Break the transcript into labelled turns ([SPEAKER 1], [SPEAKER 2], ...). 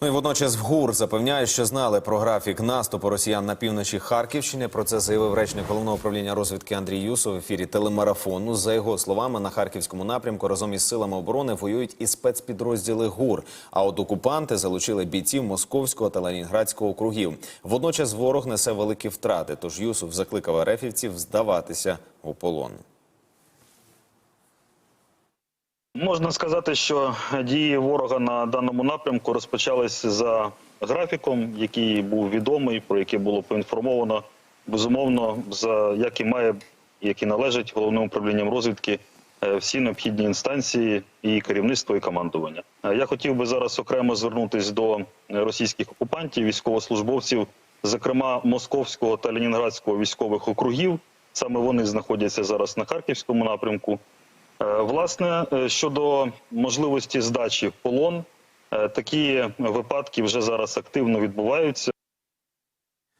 [SPEAKER 1] Ну і водночас в ГУР запевняють, що знали про графік наступу росіян на півночі Харківщини. Про це заявив речник головного управління розвідки Андрій Юсов в ефірі телемарафону. За його словами, на харківському напрямку разом із силами оборони воюють і спецпідрозділи ГУР. А от окупанти залучили бійців московського та ленінградського округів. Водночас ворог несе великі втрати. Тож Юсов закликав арефівців здаватися у полон.
[SPEAKER 2] Можна сказати, що дії ворога на даному напрямку розпочались за графіком, який був відомий, про який було поінформовано. Безумовно, за як і має, як і належить головним управлінням розвідки е, всі необхідні інстанції і керівництво і командування. Е, Я хотів би зараз окремо звернутися до російських окупантів, військовослужбовців, зокрема московського та ленінградського військових округів. Саме вони знаходяться зараз на харківському напрямку. Е, Власне, е, щодо можливості здачі в полон, е, такі випадки вже зараз активно відбуваються.